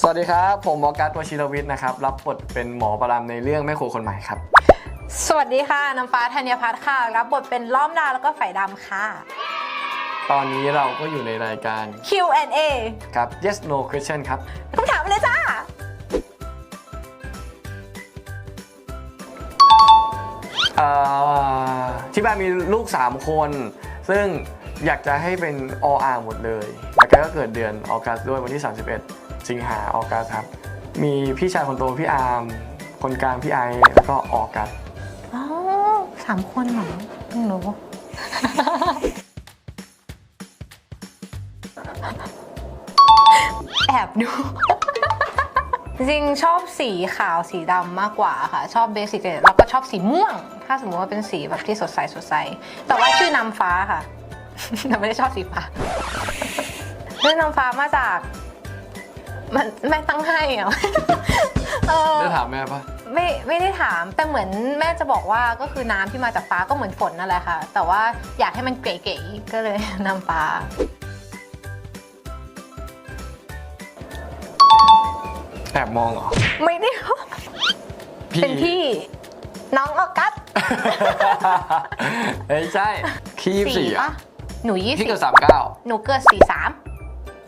สวัสดีครับ ผมหมอกัสวชิรวิทย์นะครับรับบทเป็นหมอประรามในเรื่องแม่ครัวคนใหม่ครับ สวัสดีค่ะน้ำฟ้าธัญพัฒน์ค่ะ รับบทเป็นล้อมดาวแล้วก็ฝ่ายดำค่ะ ตอนนี้เราก็อยู่ในรายการ Q&A ครับ yes no question ครับคำถามไปเลยจ้า เอ่อที่บ้านมีลูก 3 คน ซึ่งอยากจะให้เป็นออ่างหมดเลย แล้วแกก็เกิดเดือนออกัสด้วยวันที่ 31 สิงหาออกัสครับ มีพี่ชายคนโตพี่อาร์มคนกลางพี่ไอซ์แล้วก็ออกัสอ๋อสามคนเหรอเพิ่งรู้ แอบดู จริงๆชอบสีขาวสีดำมากกว่าค่ะ ชอบเบสิกเลยแล้วก็ชอบสีม่วง ถ้าสมมติว่าเป็นสีแบบที่สดใสสดใส แต่ว่าชื่อนำฟ้าค่ะ แต่ไม่ได้ชอบสีฟ้าชื่อนำฟ้ามาจาก มันแม่ตั้งให้เหรอเออได้ถามแม่ปะไม่ไม่ได้ถามแต่เหมือนแม่จะบอกว่าก็คือน้ำที่มาจากฟ้าก็เหมือนฝนนั่นแหละค่ะ แต่ว่าอยากให้มันเก๋ๆก็เลยน้ำฟ้า แอบมองเหรอไม่ได้ เป็นพี่ น้องออกัสเฮ้ยใช่คีบสี่ปะอะหนูยี่พี่สิบเกิดสามเก้าหนูเกิดสี่สาม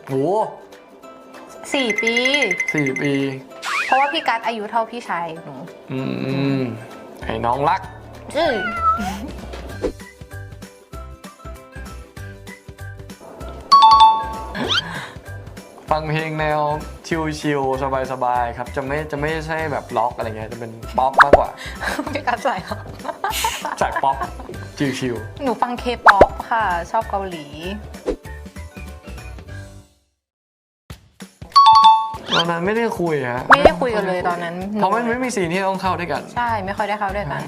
โห สี่ปี สี่ปี เพราะว่าพี่กัสอายุเท่าพี่ชายหนูอืมไอ้น้องรัก อือฟังเพลงแนวชิลๆสบายๆครับ จะไม่จะไม่ใช่แบบล็อกอะไรเงี้ยจะเป็นป๊อปมากกว่า พี่กัสใส่เหรอสายป๊อปชิลหนูฟังเคป๊อปค่ะ ชอบเกาหลี ตอนนั้นไม่ได้คุยฮะไม่ได้คุยกันเลยตอนนั้นเพราะมันไม่มีซีนที่ต้องเข้าด้วยกัน ใช่ไม่ค่อยได้เข้าด้วยกัน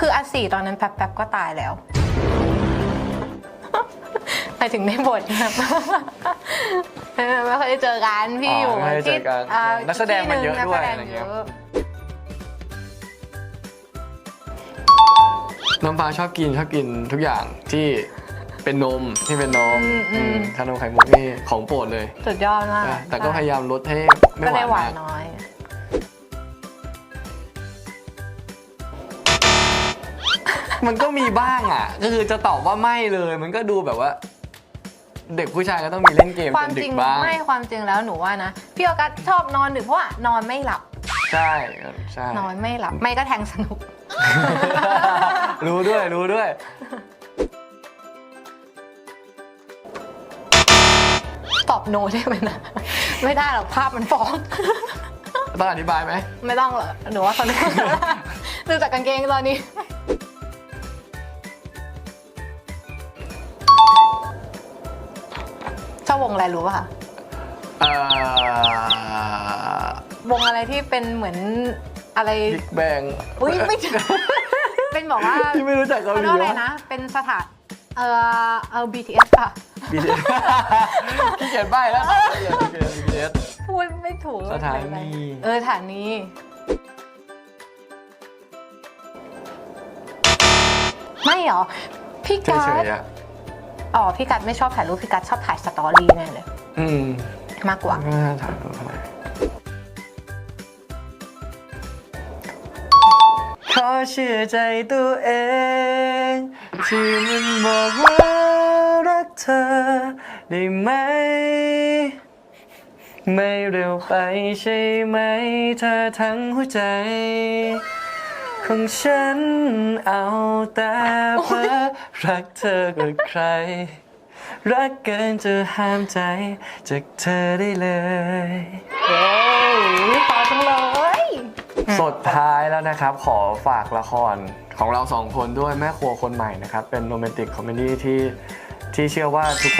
คืออาสี่ตอนนั้นแป๊บๆก็ตายแล้วไปถึงในบทครับไม่ค่อยได้เจอกันพี่อยู่อ๋อไม่ได้เจอกันที่านักแสดงมันเยอะที่หด้วยนักแสอะไรเงี้ยเยอะน้ำฟ้าชอบกินชอบกินทุกอย่างที่ เป็นนมที่เป็นนมอืมชานมไข่มุกนี่ของโปรดเลย สุดยอดมากแต่ก็พยายามลดให้ไม่ก็หได้หวาวานนมากน้อย มันก็มีบ้างอะ ก็คือจะตอบว่าไม่เลย มันก็ดูแบบว่า เด็กผู้ชายก็ต้องมีเล่นเกมควาจมนดึจริกงบ้าง ไม่ความจริงแล้วหนูว่านะพี่ออกัสชอบนอนดึกเพราะว่านอนไม่หลับใช่ใช่ นอนไม่หลับ ไม่ก็แทงสนุก รู้ด้วยรู้ด้วย ตอบโนได้ไหมนะ ไม่ได้หรอกภาพมันฟ้อง ต้องอธิบายไหม ไม่ต้องเหรอหนูว่าเขาดูจากกางเกงตอนนี้ชอบวงอะไรรู้ป่ะคะเอ่อวงอะไรที่เป็นเหมือนอะไร บิ๊กแบงอุ้ยไม่ใช่เป็นบอกว่าที่ไม่รู้จักเกาเขาหเรีลียกว่าอะไรวะนะ เป็นสถานเออเออ BTS ค่ะ บีทีพี่เขียนใบแล้วบีทีเอสพูดไม่ถูกสถานี เออสถานีไม่เหรอ พี่เฉกัดยๆอะอ๋อ พี่กัดไม่ชอบถ่ายรูป พี่กัดชอบถ่ายสตอรี่แน่เลย อืมมากกว่า ไม่น่าถามดูทำไมขอเชื่อใจตัวเอง ที่มันบอกว่ารักเธ อได้ไหม ไม่เร็วไปใช่ไหม เธอทั้งหัวใจ ของฉันเอาแต่เพ้อรักเธอกับใคร รักเกินจะห้ามใจจากเธอได้เลยเย้พอจังเลย สุดท้ายแล้วนะครับ ขอฝากละครของเราสองคนด้วยแม่ครัวคนใหม่นะครับ เป็นโรแมนติกคอมเมดี้ที่ ที่เชื่อว่าทุกคน